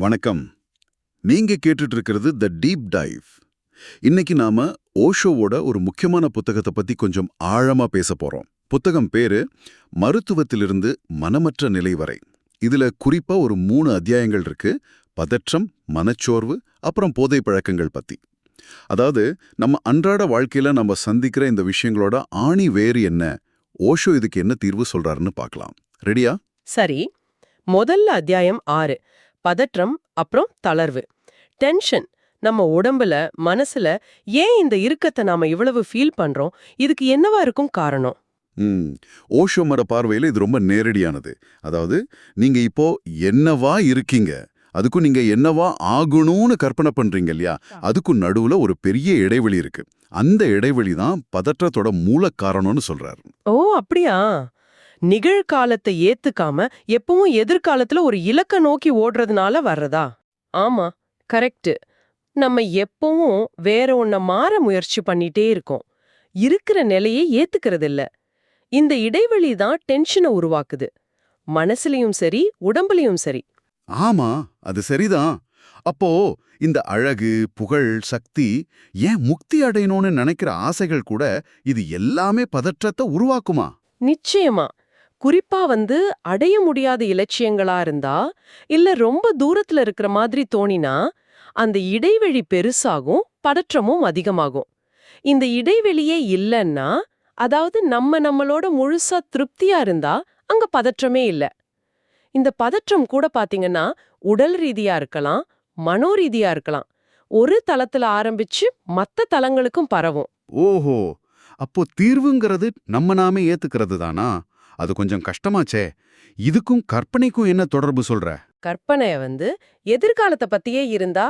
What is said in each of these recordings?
வணக்கம். நீங்க கேட்டுட்டு இருக்கிறது த டீப் டைவ் இன்னைக்கு நாம ஓஷோவோட ஒரு முக்கியமான புத்தகத்தை பத்தி கொஞ்சம் ஆழமா பேச போறோம். புத்தகம் பேரு மருத்துவத்திலிருந்து மனமற்ற நிலை வரை. இதுல குறிப்பா ஒரு மூணு அத்தியாயங்கள் இருக்கு. பதற்றம் மனச்சோர்வு அப்புறம் போதை பழக்கங்கள் பத்தி. அதாவது நம்ம அன்றாட வாழ்க்கையில நம்ம சந்திக்கிற இந்த விஷயங்களோட ஆணி வேறு என்ன? ஓஷோ இதுக்கு என்ன தீர்வு சொல்றாருன்னு பார்க்கலாம் ரெடியா? சரி. முதல்ல அத்தியாயம் ஆறு. பதற்றம் அப்புறம் தளர்வு. டென்ஷன் நம்ம உடம்புல மனசுல ஏன் இந்த இறுக்கத்தை நாம இவ்வளவு ஃபீல் பண்றோம்? இதுக்கு என்னவா இருக்கும் காரணம்? ஓஷோ மர பார்வையில் இது ரொம்ப நேரடியானது. அதாவது நீங்க இப்போ என்னவா இருக்கீங்க? அதுக்கும் நீங்க என்னவா ஆகணும்னு கற்பனை பண்றீங்க இல்லையா? அதுக்கும் நடுவுல ஒரு பெரிய இடைவெளி இருக்கு. அந்த இடைவெளி தான் பதற்றத்தோட மூல காரணம்னு சொல்றாரு. ஓ அப்படியா? நிகழ்காலத்தை ஏத்துக்காம எப்பவும் எதிர்காலத்துல ஒரு இலக்க நோக்கி ஓடுறதுனால வர்றதா? ஆமா கரெக்ட் நம்ம எப்பவும் வேற ஒன்ன மாற முயற்சி பண்ணிட்டே இருக்கோம். இருக்கிற நிலையை ஏத்துக்கிறது இல்ல இந்த இடைவெளி தான் டென்ஷனை உருவாக்குது. மனசுலயும் சரி உடம்புலயும் சரி. ஆமா அது சரிதான். அப்போ இந்த அழகு புகழ் சக்தி ஏன் முக்தி அடையணும்னு நினைக்கிற ஆசைகள் கூட இது எல்லாமே பதற்றத்தை உருவாக்குமா? நிச்சயமா. குறிப்பா வந்து அடைய முடியாத இலட்சியங்களா இருந்தா இல்ல ரொம்ப தூரத்துல இருக்கிற மாதிரி தோணினா அந்த இடைவெளி பெருசாகும் பதற்றமும் அதிகமாகும். இந்த இடைவெளியே இல்லைன்னா அதாவது நம்ம நம்மளோட முழுசா திருப்தியா இருந்தா அங்க பதற்றமே இல்ல. இந்த பதற்றம் கூட பாத்தீங்கன்னா உடல் ரீதியா இருக்கலாம் மனோ ரீதியா இருக்கலாம். ஒரு தளத்துல ஆரம்பிச்சு மத்த தளங்களுக்கும் பரவும். ஓஹோ! அப்போ தீர்வுங்கிறது நம்ம நாமே ஏத்துக்கிறது தானா? அது கொஞ்சம் கஷ்டமாச்சே. இதுக்கும் கற்பனைக்கும் என்ன தொடர்பு சொல்ற? கற்பனைய வந்து எதிர்காலத்தை பத்தியே இருந்தா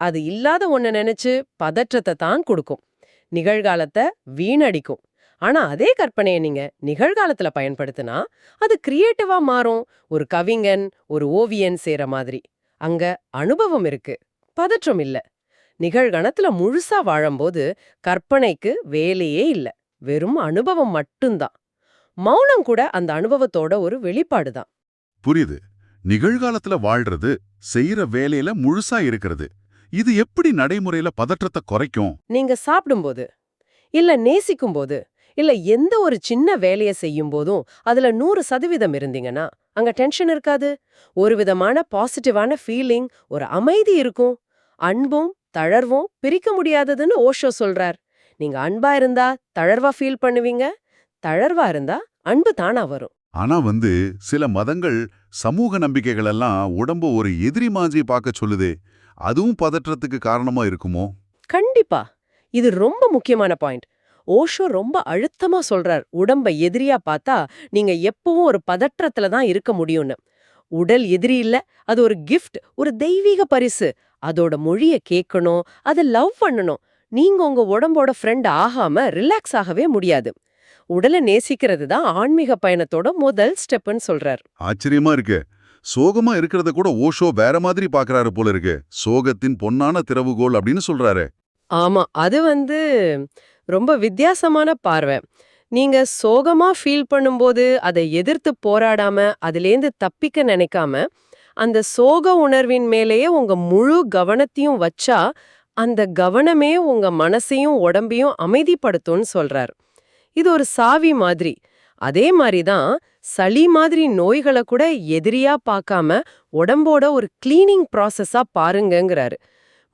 அது இல்லாத ஒண்ண நினைச்சு பதற்றத்தை தான் கொடுக்கும். நிகழ்காலத்தை வீணடிக்கும். ஆனா அதே கற்பனையை நீங்க நிகழ்காலத்துல பயன்படுத்தினா அது கிரியேட்டிவா மாறும். ஒரு கவிஞன் ஒரு ஓவியன் சேர மாதிரி. அங்க அனுபவம் இருக்கு. பதற்றம் இல்ல. நிகழ்கணத்துல முழுசா வாழும்போது கற்பனைக்கு வேலையே இல்ல. வெறும் அனுபவம் மட்டும்தான். மௌனம் கூட அந்த அனுபவத்தோட ஒரு வெளிப்பாடு தான் புரியுது. நிகழ்காலத்துல வாழ்றது செய்யற வேலையில முழுசா இருக்கிறது. இது எப்படி நடைமுறையில பதற்றத்தை குறைக்கும்? நீங்க சாப்பிடும்போது இல்ல நேசிக்கும்போது இல்ல எந்த ஒரு சின்ன வேலைய செய்யும் போதும் அதுல நூறு சதவீதம் இருந்தீங்கன்னா அங்க டென்ஷன் இருக்காது. ஒரு விதமான பாசிட்டிவான ஃபீலிங் ஒரு அமைதி இருக்கும். அன்பும் தளர்வும் பிரிக்க முடியாததுன்னு ஓஷோ சொல்றார். நீங்க அன்பா இருந்தா தளர்வா ஃபீல் பண்ணுவீங்க தளர்வா இருந்தா அன்பு தானா வரும். ஆனா வந்து சில மதங்கள் சமூக நம்பிக்கைகள் எல்லாம் உடம்ப ஒரு எதிரி மாதிரி பார்க்க சொல்லுதே அதுவும் பதற்றத்துக்கு காரணமா இருக்குமோ? கண்டிப்பா. இது ரொம்ப முக்கியமான பாயிண்ட். ஓஷோ ரொம்ப அழுத்தமா சொல்றார் உடம்ப எதிரியா பார்த்தா நீங்க எப்பவும் ஒரு பதற்றத்துல தான் இருக்க முடியும்னு. உடல் எதிரி இல்ல அது ஒரு கிஃப்ட் ஒரு தெய்வீக பரிசு. அதோட மொழிய கேட்கணும் அதை லவ் பண்ணணும். நீங்க உங்க உடம்போட ஃப்ரெண்ட் ஆகாம ரிலாக்ஸ் ஆகவே முடியாது. உடலை நேசிக்கிறது தான் ஆன்மீக பயணத்தோட முதல் ஸ்டெப்னு சொல்றார். ஆச்சரியமா இருக்கு. சோகமா இருக்கிறத கூட ஓஷோ வேற மாதிரி பாக்குறாரு போல இருக்கு. சோகத்தின் பொன்னான திறவுகோல் அப்படின்னு சொல்றாரு. ஆமா அது வந்து ரொம்ப வித்தியாசமான பார்வை. நீங்க சோகமா ஃபீல் பண்ணும்போது அதை எதிர்த்து போராடாம அதிலேந்து தப்பிக்க நினைக்காம அந்த சோக உணர்வின் மேலேயே உங்க முழு கவனத்தையும் வச்சா அந்த கவனமே உங்க மனசையும் உடம்பையும் அமைதிப்படுத்தும்னு சொல்றார். இது ஒரு சாவி மாதிரி. அதே மாதிரி தான் சளி மாதிரி நோய்களை கூட எதிரியா பார்க்காம உடம்போட ஒரு கிளீனிங் ப்ராசஸா பாருங்கங்கிறாரு.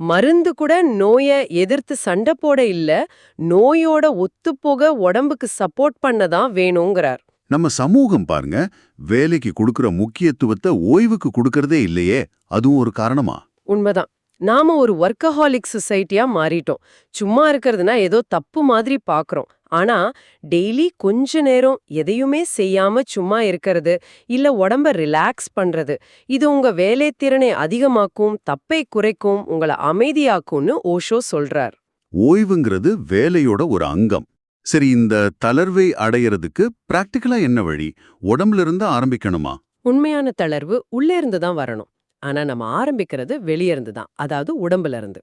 மருந்து கூட நோய எதிர்த்து சண்டை போட இல்ல நோயோட ஒத்துப்போக உடம்புக்கு சப்போர்ட் பண்ண தான் வேணுங்கிறார். நம்ம சமூகம் பாருங்க வேலைக்கு கொடுக்கிற முக்கியத்துவத்தை ஓய்வுக்கு கொடுக்கறதே இல்லையே அதுவும் ஒரு காரணமா? உண்மைதான். நாம ஒரு ஒர்க்கஹாலிக் சொசைட்டியா மாறிட்டோம். சும்மா இருக்கிறதுனா ஏதோ தப்பு மாதிரி பாக்குறோம் ஆனா டெய்லி கொஞ்ச நேரம் எதையுமே செய்யாம சும்மா இருக்கிறது இல்ல உடம்ப ரிலாக்ஸ் பண்றது இது உங்க வேலைத்திறனை அதிகமாக்கும் தப்பை குறைக்கும் உங்களை அமைதியாக்கும்னு ஓஷோ சொல்றார். ஓய்வுங்கிறது வேலையோட ஒரு அங்கம். சரி இந்த தளர்வை அடையறதுக்கு பிராக்டிக்கலா என்ன வழி? உடம்புல இருந்து ஆரம்பிக்கணுமா? உண்மையான தளர்வு உள்ளே இருந்து தான் வரணும். ஆனா நம்ம ஆரம்பிக்கிறது வெளியே இருந்து தான் அதாவது உடம்புல இருந்து.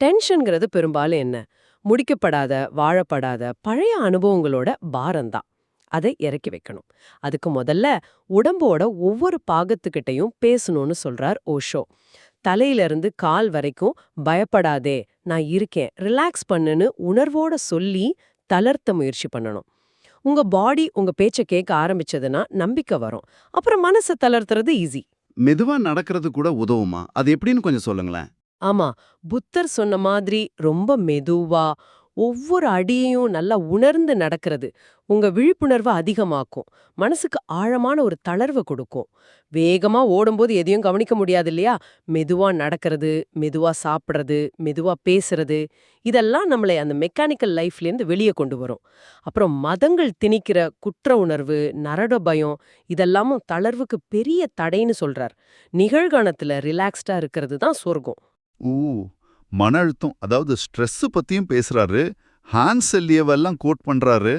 டென்ஷன்ங்கிறது பெரும்பாலும் என்ன? முடிக்கப்படாத வாழப்படாத பழைய அனுபவங்களோட பாரம்தான். அதை இறக்கி வைக்கணும். அதுக்கு முதல்ல உடம்போட ஒவ்வொரு பாகத்துக்கிட்டையும் பேசணும்னு சொல்றார் ஓஷோ. தலையில இருந்து கால் வரைக்கும் பயப்படாதே நான் இருக்கேன் ரிலாக்ஸ் பண்ணுன்னு உணர்வோட சொல்லி தளர்த்த முயற்சி பண்ணணும். உங்க பாடி உங்க பேச்ச கேட்க ஆரம்பிச்சதுன்னா நம்பிக்கை வரும். அப்புறம் மனசை தளர்த்துறது ஈஸி மெதுவா நடக்கிறது கூட உதவுமா? அது எப்படின்னு கொஞ்சம் சொல்லுங்களேன். ஆமா புத்தர் சொன்ன மாதிரி ரொம்ப மெதுவா ஒவ்வொரு அடியையும் நல்லா உணர்ந்து நடக்கிறது. உங்க விழிப்புணர்வை அதிகமாக்கும். மனசுக்கு ஆழமான ஒரு தளர்வு கொடுக்கும். வேகமா ஓடும்போது எதையும் கவனிக்க முடியாது இல்லையா மெதுவா நடக்கிறது மெதுவா சாப்பிடுறது மெதுவா பேசுறது இதெல்லாம் நம்மளை அந்த மெக்கானிக்கல் லைஃப்லேருந்து வெளியே கொண்டு வரும். அப்புறம் மதங்கள் திணிக்கிற குற்ற உணர்வு நரட பயம் இதெல்லாமும் தளர்வுக்கு பெரிய தடைன்னு சொல்றார். நிகழ்காலத்துல ரிலாக்ஸ்டா இருக்கிறது தான் சொர்க்கம். ஊ மன அழுத்தம் அதாவது ஸ்ட்ரெஸ் பத்தியும் பேசுறாரு. ஹான்ஸ் எல்லியவெல்லாம் கோட் பண்றாரு.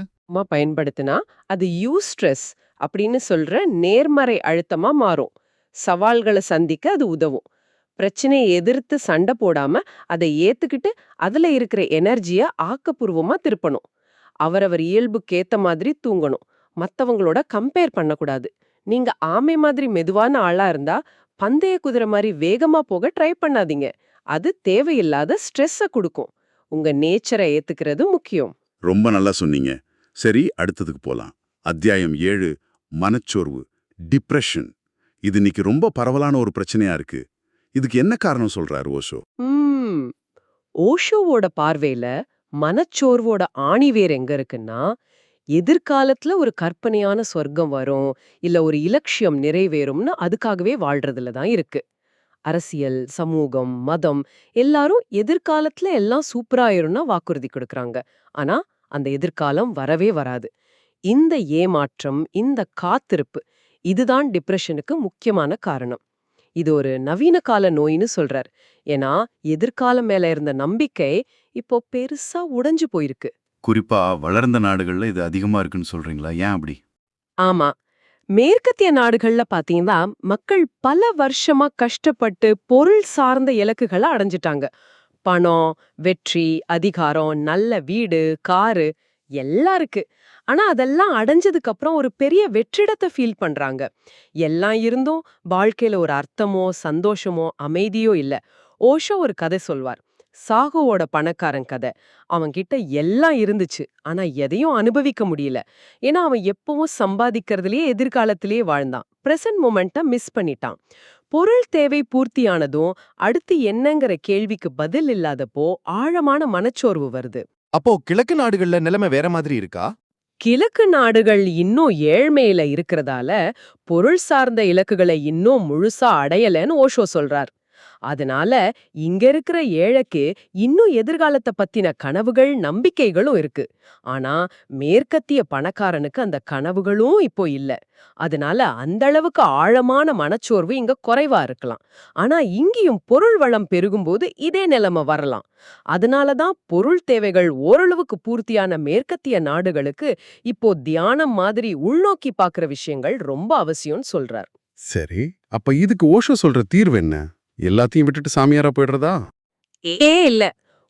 பயன்படுத்தினா அது யூ ஸ்ட்ரெஸ் அப்படின்னு சொல்ற நேர்மறை அழுத்தமா மாறும். சவால்களை சந்திக்க அது உதவும். பிரச்சனையை எதிர்த்து சண்டை போடாம அதை ஏத்துக்கிட்டு அதுல இருக்கிற எனர்ஜிய ஆக்கப்பூர்வமா திருப்பணும். அவரவர் இயல்புக்கேத்த மாதிரி தூங்கணும். மத்தவங்களோட கம்பேர் பண்ணக்கூடாது. நீங்க ஆமை மாதிரி மெதுவான ஆளா இருந்தா பந்தய குதிரை மாதிரி வேகமா போக ட்ரை பண்ணாதீங்க. அது தேவையில்லாத ஸ்ட்ரெஸ்ஸ கொடுக்கும். உங்க நேச்சரை ஏத்துக்கிறது முக்கியம். ரொம்ப நல்லா சொன்னீங்க. சரி அடுத்ததுக்கு போலாம். அத்தியாயம் ஏழு மனச்சோர்வு டிப்ரெஷன். இது இன்னைக்கு ரொம்ப பரவலான ஒரு பிரச்சனையா இருக்கு. இதுக்கு என்ன காரணம் சொல்றாரு ஓஷோ? ஓஷோவோட பார்வையில மனச்சோர்வோட ஆணிவேர் எங்க இருக்குன்னா எதிர்காலத்துல ஒரு கற்பனையான சொர்க்கம் வரும் இல்ல ஒரு இலட்சியம் நிறைவேறும்னு அதுக்காகவே வாழ்றதுல தான் இருக்கு. அரசியல் சமூகம் மதம் எல்லாரும் எதிர்காலத்துல எல்லாம் சூப்பராயிரும்னா வாக்குறுதி கொடுக்கறாங்க. ஆனா அந்த எதிர்காலம் வரவே வராது. இந்த ஏமாற்றம் இந்த காத்திருப்பு இதுதான் டிப்ரெஷனுக்கு முக்கியமான காரணம். இது ஒரு நவீன கால நோயின்னு சொல்றார். ஏன்னா எதிர்காலம் மேல இருந்த நம்பிக்கை இப்போ பெருசா உடைஞ்சு போயிருக்கு. குறிப்பா வளர்ந்த நாடுகள்ல இது அதிகமா இருக்குன்னு சொல்றீங்களா? ஏன் அப்படி? ஆமா. மேற்கத்திய நாடுகள்ல பாத்தீங்கன்னா மக்கள் பல வருஷமா கஷ்டப்பட்டு பொருள் சார்ந்த இலக்குகளை அடைஞ்சிட்டாங்க. பணம் வெற்றி அதிகாரம் நல்ல வீடு காரு எல்லாம் இருக்கு. ஆனா அதெல்லாம் அடைஞ்சதுக்கு அப்புறம் ஒரு பெரிய வெற்றிடத்தை ஃபீல் பண்றாங்க. எல்லாம் இருந்தும் வாழ்க்கையில ஒரு அர்த்தமோ சந்தோஷமோ அமைதியோ இல்ல. ஓஷோ ஒரு கதை சொல்வார். சாகுவோட பணக்காரன் கதை. அவன் கிட்ட எல்லாம் இருந்துச்சு. ஆனா எதையும் அனுபவிக்க முடியல. ஏன்னா அவன் எப்பவும் சம்பாதிக்கிறதுலயே எதிர்காலத்திலேயே வாழ்ந்தான். பிரசன்ட் மொமெண்ட்டை மிஸ் பண்ணிட்டான். பொருள் தேவை பூர்த்தியானதும் அடுத்து என்னங்கிற கேள்விக்கு பதில் இல்லாதப்போ ஆழமான மனச்சோர்வு வருது. அப்போ கிழக்கு நாடுகள்ல நிலைமை வேற மாதிரி இருக்கா? கிழக்கு நாடுகள் இன்னும் ஏழ்மையில இருக்கிறதால பொருள் சார்ந்த இலக்குகளை இன்னும் முழுசா அடையலன்னு ஓஷோ சொல்றார். அதனால இங்க இருக்கிற ஏழைக்கு இன்னும் எதிர்காலத்தை பத்தின கனவுகள் நம்பிக்கைகளும் இருக்கு. ஆனா மேற்கத்திய பணக்காரனுக்கு அந்த கனவுகளும் இப்போ இல்ல. அதனால அந்த அளவுக்கு ஆழமான மனச்சோர்வு இங்க குறைவா இருக்கலாம். ஆனா இங்கேயும் பொருள் வளம் பெருகும்போது இதே நிலைமை வரலாம். அதனாலதான் பொருள் தேவைகள் ஓரளவுக்கு பூர்த்தியான மேற்கத்திய நாடுகளுக்கு இப்போ தியானம் மாதிரி உள்நோக்கி பாக்குற விஷயங்கள் ரொம்ப அவசியம்னு சொல்றார். சரி அப்ப இதுக்கு ஓஷோ சொல்ற தீர்வு என்ன? எல்லாத்தையும் விட்டுட்டு சாமியாரா போயிடுறதா? ஏ இல்ல.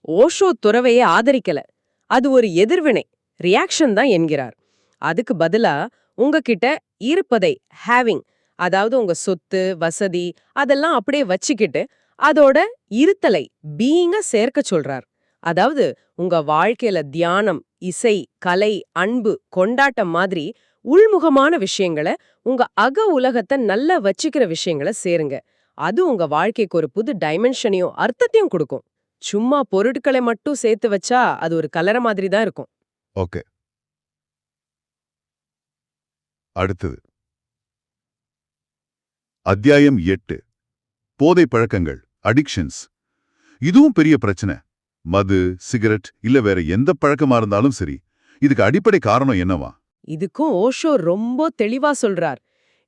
ஓஷோ துறவையை ஆதரிக்கல. அது ஒரு எதிர்வினை. ரியாக்ஷன் தான் என்கிறார். அதுக்கு பதிலா உங்ககிட்ட இருப்பதை ஹேவிங் அதாவது உங்க சொத்து வசதி அதெல்லாம் அப்படியே வச்சுக்கிட்டு அதோட இருத்தலை பீயிங்க சேர்க்க சொல்றார். அதாவது உங்க வாழ்க்கையில தியானம் இசை கலை அன்பு கொண்டாட்டம் மாதிரி உள்முகமான விஷயங்களை உங்க அக உலகத்தை நல்லா வச்சுக்கிற விஷயங்களை சேருங்க. அது உங்க வாழ்க்கைக்கு ஒரு புது டைமென்ஷனையும் அர்த்தத்தையும் கொடுக்கும். சும்மா பொருட்களை மட்டும் சேர்த்து வச்சா அது ஒரு கலர மாதிரி தான் இருக்கும். ஓகே. அடுத்தது. அத்தியாயம் எட்டு. போதை பழக்கங்கள் அடிக்ஷன்ஸ் இதுவும் பெரிய பிரச்சனை. மது சிகரெட் இல்ல வேற எந்த பழக்கமா இருந்தாலும் சரி இதுக்கு அடிப்படை காரணம் என்னவா? இதுக்கும் ஓஷோ ரொம்ப தெளிவா சொல்றார்.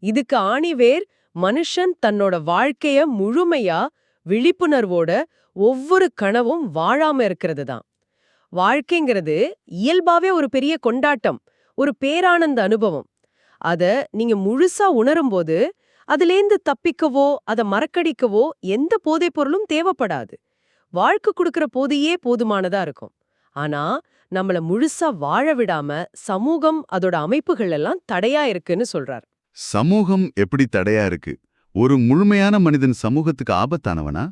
இதுக்கு ஆணிவேர் மனுஷன் தன்னோட வாழ்க்கைய முழுமையா விழிப்புணர்வோட ஒவ்வொரு கனவும் வாழாம இருக்கிறது தான் வாழ்க்கைங்கிறது இயல்பாவே ஒரு பெரிய கொண்டாட்டம் ஒரு பேரானந்த அனுபவம். அத நீங்க முழுசா உணரும்போது அதுலேருந்து தப்பிக்கவோ அத மறக்கடிக்கவோ எந்த போதைப் பொருளும் தேவைப்படாது. வாழ்க்கை கொடுக்கிற போதையே போதுமானதா இருக்கும். ஆனா நம்மள முழுசா வாழ விடாம சமூகம் அதோட அமைப்புகள் எல்லாம் தடையா இருக்குன்னு சொல்றார். சமூகம் எப்படி தடையா இருக்கு? ஒரு முழுமையான மனிதன் சமூகத்துக்கு ஆபத்தானவனா?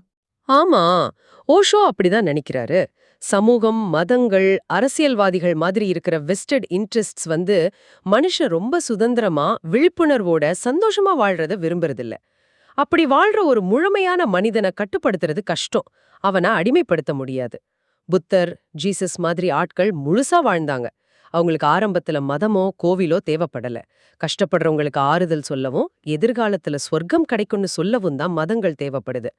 ஆமா ஓஷோ அப்படிதான் நினைக்கிறாரு. சமூகம் மதங்கள் அரசியல்வாதிகள் மாதிரி இருக்கிற வெஸ்டட் இன்ட்ரெஸ்ட்ஸ் வந்து மனுஷன் ரொம்ப சுதந்திரமா விழிப்புணர்வோட சந்தோஷமா வாழ்றத விரும்புறதில்ல. அப்படி வாழ்ற ஒரு முழுமையான மனிதனை கட்டுப்படுத்துறது கஷ்டம். அவனை அடிமைப்படுத்த முடியாது. புத்தர் ஜீசஸ் மாதிரி ஆட்கள் முழுசா வாழ்ந்தாங்க. அவங்களுக்கு ஆரம்பத்துல மதமோ கோவிலோ தேவைப்படல. கஷ்டப்படுறவங்களுக்கு ஆறுதல் சொல்லவும் எதிர்காலத்துல சொர்க்கம் கிடைக்கும்னு சொல்லவும் தான் மதங்கள் தேவைப்படுது.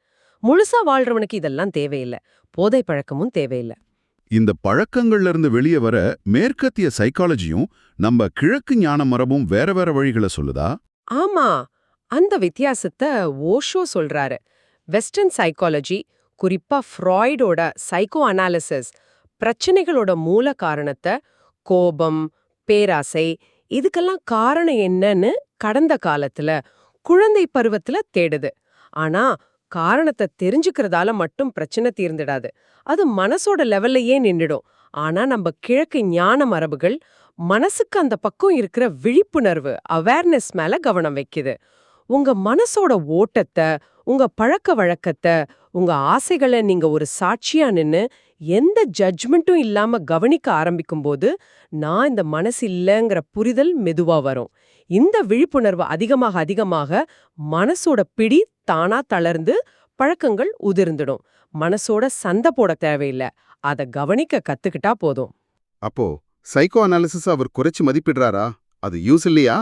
முழுசா வாழ்றவனுக்கு இதெல்லாம் தேவையில்ல. போதை பழக்கமும் தேவையில்ல. இந்த பழக்கங்கள்ல இருந்து வெளியே வர மேற்கத்திய சைக்காலஜியும் நம்ம கிழக்கு ஞான மரபும் வேற வேற வழிகளை சொல்லுதா? ஆமா. அந்த வித்தியாசத்தை ஓஷோ சொல்றாரு. வெஸ்டர்ன் சைக்காலஜி குறிப்பா ஃப்ராய்டோட சைக்கோ அனாலிசிஸ் பிரச்சனைகளோட மூல காரணத்தை கோபம் பேராசை இதுக்கெல்லாம் காரணம் என்னன்னு கடந்த காலத்துல குழந்தை பருவத்துல தேடுது. ஆனா காரணத்தை தெரிஞ்சுக்கிறதால மட்டும் பிரச்சனை தீர்ந்துடாது. அது மனசோட லெவல்லையே நின்னுடும். ஆனா நம்ம கிழக்கு ஞான மரபுகள் மனசுக்கு அந்த பக்கம் இருக்கிற விழிப்புணர்வு அவேர்னஸ் மேல கவனம் வைக்குது. உங்க மனசோட ஓட்டத்தை உங்க பழக்க வழக்கத்தை உங்க ஆசைகளை நீங்க ஒரு சாட்சியா நின்னு எந்த ஜட்ஜ்மெண்ட்டும் இல்லாம கவனிக்க ஆரம்பிக்கும்போது நான் இந்த மனசு இல்லைங்கிற புரிதல் மெதுவா வரும். இந்த விழிப்புணர்வு அதிகமாக அதிகமாக மனசோட பிடி தானா தளர்ந்து பழக்கங்கள் உதிர்ந்துடும். மனசோட சண்டை போட தேவையில்லை. அத கவனிக்க கத்துக்கிட்டா போதும். அப்போ சைக்கோ அனாலிசிஸ் அவர் குறைச்சு மதிப்பிடுறாரா? அது யூஸ் இல்லையா?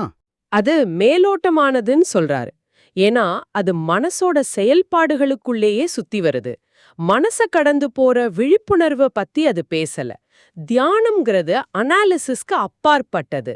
அது மேலோட்டமானதுன்னு சொல்றாரு. ஏன்னா அது மனசோட செயல்பாடுகளுக்குள்ளேயே சுத்தி வருது. மனச கடந்து போற விழிப்புணர்வை பத்தி அது பேசல. தியானம்ங்கிறது அனாலிசிஸ்க்கு அப்பாற்பட்டது.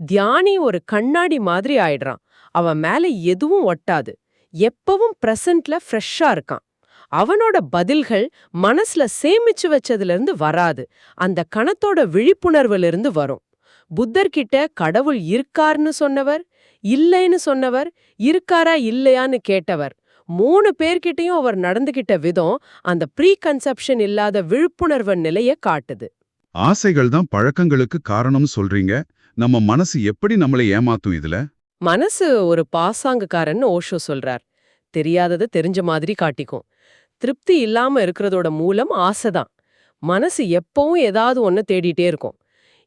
தியானி ஒரு கண்ணாடி மாதிரி ஆயிடுறான். அவன் மேல எதுவும் ஒட்டாது. எப்பவும் பிரசன்ட்ல ஃப்ரெஷ்ஷா இருக்கான். அவனோட பதில்கள் மனசுல சேமிச்சு வச்சதுல இருந்து வராது. அந்த கணத்தோட விழிப்புணர்வுல இருந்து வரும் புத்தர்கிட்ட கடவுள் இருக்கார்னு சொன்னவர் இல்லைன்னு சொன்னவர் இருக்காரா இல்லையான்னு கேட்டவர் மூணு பேர்கிட்டயும் அவர் நடந்துகிட்ட விதம் அந்த ப்ரீ கன்செப்ஷன் இல்லாத விழிப்புணர்வு நிலைய காட்டுது. ஆசைகள் தான் பழக்கங்களுக்கு காரணம் சொல்றீங்க. நம்ம மனசு எப்படி நம்மளை ஏமாத்தும் இதுல? மனசு ஒரு பாசாங்குக்காரன்னு ஓஷோ சொல்றார். தெரியாததை தெரிஞ்ச மாதிரி காட்டிக்கும். திருப்தி இல்லாம இருக்கிறதோட மூலம் ஆசைதான் மனசு எப்பவும் ஏதாவது ஒன்னு தேடிட்டே இருக்கும்.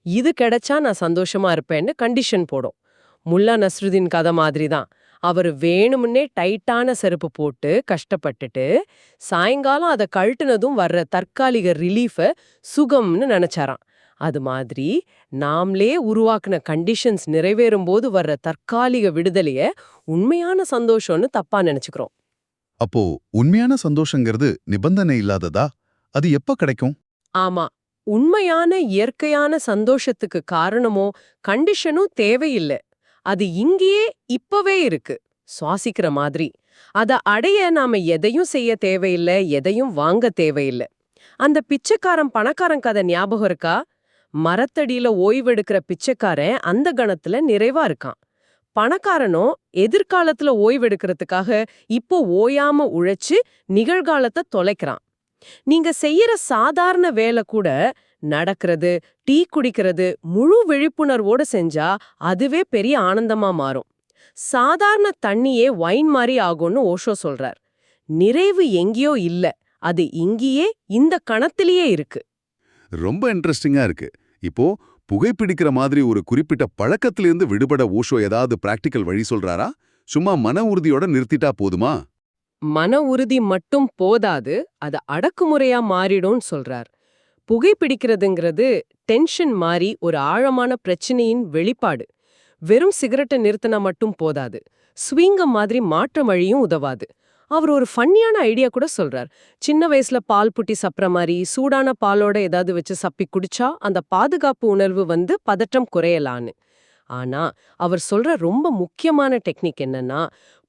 இது கிடைச்சா நான் சந்தோஷமா இருப்பேன்னு கண்டிஷன் போடும். முல்லா நஸ்ருதீன் கதை மாதிரி தான். அவர் வேணுமுன்னே டைட்டான செருப்பு போட்டு கஷ்டப்பட்டுட்டு சாயங்காலம் அதை கழட்டுனதும் வர்ற தற்காலிக ரிலீஃப சுகம்னு நினைச்சாராம். அது மாதிரி நாமளே உருவாக்குன கண்டிஷன்ஸ் நிறைவேறும் போது வர்ற தற்காலிக விடுதலைய உண்மையான சந்தோஷம்னு தப்பா நினைச்சுக்கிறோம். அப்போ உண்மையான சந்தோஷங்கிறது நிபந்தனை இல்லாததா? அது எப்ப கிடைக்கும்? ஆமா. உண்மையான இயற்கையான சந்தோஷத்துக்கு காரணமோ கண்டிஷனும் தேவையில்லை. அது இங்கேயே இப்பவே இருக்கு. சுவாசிக்கிற மாதிரி. அத அடைய நாம எதையும் செய்ய தேவையில்லை எதையும் வாங்க தேவையில்லை. அந்த பிச்சைக்காரன் பணக்காரன் கதை ஞாபகம் இருக்கா? மரத்தடியில ஓய்வெடுக்கிற பிச்சைக்காரன் அந்த கணத்துல நிறைவா இருக்கான். பணக்காரனோ எதிர்காலத்துல ஓய்வெடுக்கிறதுக்காக இப்போ ஓயாம உழைச்சு நிகழ்காலத்தை தொலைக்கிறான். நீங்க செய்யற சாதாரண வேலை கூட நடக்கிறது டீ குடிக்கிறது முழு விழிப்புணர்வோட செஞ்சா அதுவே பெரிய ஆனந்தமா மாறும். சாதாரண தண்ணியே வைன் மாதிரி ஆகும்னு ஓஷோ சொல்றார். நிறைவு எங்கேயோ இல்ல அது இங்கேயே இந்த கணத்திலேயே இருக்கு. ரொம்ப இன்ட்ரெஸ்டிங்கா இருக்கு. இப்போ புகைப்பிடிக்கிற மாதிரி ஒரு குறிப்பிட்ட பழக்கத்திலிருந்து விடுபட ஓஷோ ஏதாவது பிராக்டிக்கல் வழி சொல்றாரா? சும்மா மன உறுதியோட நிறுத்திட்டா போதுமா? மன உறுதி மட்டும் போதாது அது அடக்குமுறையா மாறிடும்னு சொல்றார். புகைப்பிடிக்கிறதுங்கிறது டென்ஷன் மாறி ஒரு ஆழமான பிரச்சனையின் வெளிப்பாடு. வெறும் சிகரெட்டை நிறுத்தினா மட்டும் போதாது. ஸ்விங்கம் மாதிரி மாற்ற வழியும் உதவாது. அவர் ஒரு ஃபன்னியான ஐடியா கூட சொல்றார். சின்ன வயசுல பால் புட்டி சப்புற மாதிரி சூடான பாலோட ஏதாவது வச்சு சப்பி குடிச்சா அந்த பாதுகாப்பு உணர்வு வந்து பதற்றம் குறையலான்னு. ஆனா அவர் சொல்ற ரொம்ப முக்கியமான டெக்னிக் என்னன்னா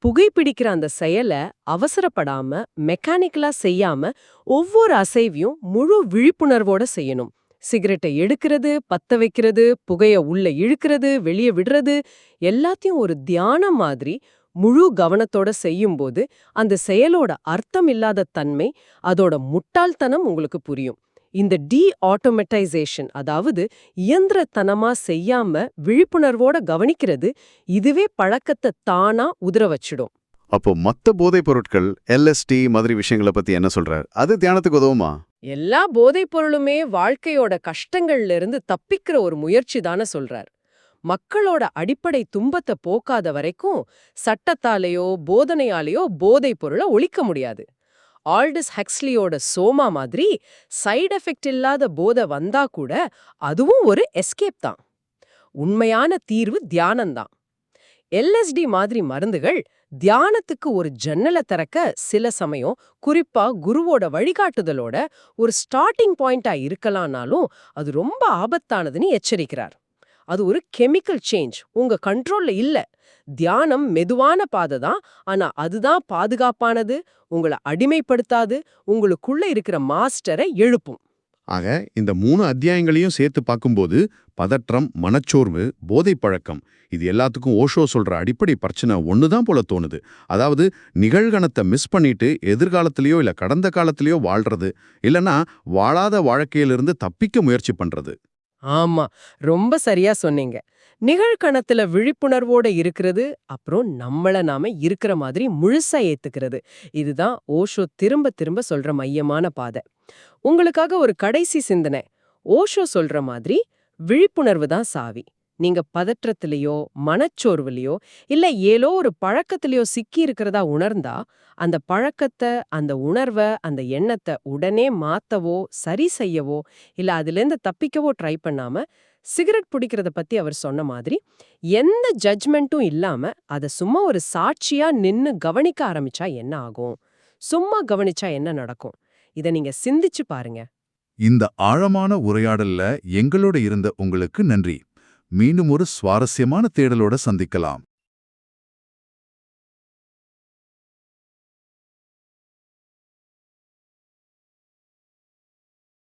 புகைப்பிடிக்கிற அந்த செயலை அவசரப்படாம மெக்கானிக்கலா செய்யாம ஒவ்வொரு அசைவையும் முழு விழிப்புணர்வோட செய்யணும். சிகரெட்டை எடுக்கிறது பத்த வைக்கிறது புகைய உள்ள இழுக்கிறது வெளியே விடுறது எல்லாத்தையும் ஒரு தியானம் மாதிரி முழு கவனத்தோட செய்யும்போது அந்த செயலோட அர்த்தம் இல்லாத தன்மை அதோட முட்டாள்தனம் உங்களுக்கு புரியும். இந்த டி ஆட்டோமேட்டைசேஷன் அதாவது இயந்திரத்தனமா செய்யாம விழிப்புணர்வோட கவனிக்கிறது இதுவே பழக்கத்தை தானா உதிர வச்சிடும். அப்போ மத்த போதைப் பொருட்கள் எல்எஸ்டி மாதிரி விஷயங்களை பத்தி என்ன சொல்றார்? அது தியானத்துக்கு உதவுமா? எல்லா போதைப் பொருளுமே வாழ்க்கையோட கஷ்டங்கள்ல இருந்து தப்பிக்கிற ஒரு முயற்சி தானே சொல்றார். மக்களோட அடிப்படை துன்பத்தை போக்காத வரைக்கும் சட்டத்தாலேயோ போதனையாலேயோ போதைப் பொருளை ஒழிக்க முடியாது. ஆல்டஸ் ஹக்ஸ்லியோட சோமா மாதிரி சைடு எஃபெக்ட் இல்லாத போதை வந்தா கூட அதுவும் ஒரு எஸ்கேப் தான். உண்மையான தீர்வு தியானம்தான் எல்எஸ்டி மாதிரி மருந்துகள் தியானத்துக்கு ஒரு ஜன்னலை திறக்க சில சமயம் குறிப்பா குருவோட வழிகாட்டுதலோட ஒரு ஸ்டார்டிங் பாயிண்டா இருக்கலாம்னாலும் அது ரொம்ப ஆபத்தானதுன்னு எச்சரிக்கிறார். அது ஒரு கெமிக்கல் சேஞ்ச் உங்க கண்ட்ரோல்ல இல்ல. தியானம் மெதுவான பாதை தான். ஆனா அதுதான் பாதுகாப்பானது உங்களை அடிமைப்படுத்தாது உங்களுக்குள்ள இருக்கிற மாஸ்டரை எழுப்பும். ஆக இந்த மூணு அத்தியாயங்களையும் சேர்த்து பார்க்கும்போது பதற்றம் மனச்சோர்வு போதை பழக்கம் இது எல்லாத்துக்கும் ஓஷோ சொல்ற அடிப்படை பிரச்சனை ஒண்ணுதான் போல தோணுது. அதாவது நிகழ்கணத்தை மிஸ் பண்ணிட்டு எதிர்காலத்திலேயோ இல்ல கடந்த காலத்திலேயோ வாழ்றது இல்லனா வாழாத வாழ்க்கையிலிருந்து தப்பிக்க முயற்சி பண்றது. ஆமா ரொம்ப சரியா சொன்னீங்க. நிகழ்கணத்துல விழிப்புணர்வோட இருக்கிறது அப்புறம் நம்மள நாம இருக்கிற மாதிரி முழுசா ஏத்துக்கிறது. இதுதான் ஓஷோ திரும்ப திரும்ப சொல்ற மையமான பாதை. உங்களுக்காக ஒரு கடைசி சிந்தனை. ஓஷோ சொல்ற மாதிரி விழிப்புணர்வு தான் சாவி. நீங்க பதற்றத்திலேயோ மனச்சோர்வுலையோ இல்ல ஏதோ ஒரு பழக்கத்திலேயோ சிக்கி இருக்கிறதா உணர்ந்தா அந்த பழக்கத்தை அந்த உணர்வை அந்த எண்ணத்தை உடனே மாத்தவோ சரி செய்யவோ இல்ல அதுலேருந்து தப்பிக்கவோ ட்ரை பண்ணாம சிகரெட் பிடிக்கிறத பத்தி அவர் சொன்ன மாதிரி எந்த ஜட்ஜ்மெண்ட்டும் இல்லாம அத சும்மா ஒரு சாட்சியா நின்னு கவனிக்க ஆரம்பிச்சா என்ன ஆகும்? சும்மா கவனிச்சா என்ன நடக்கும்? இத நீங்க சிந்திச்சு பாருங்க. இந்த ஆழமான உரையாடல்ல எங்களோட இருந்த உங்களுக்கு நன்றி. மீண்டும் ஒரு சுவாரஸ்யமான தேடலோட சந்திக்கலாம்.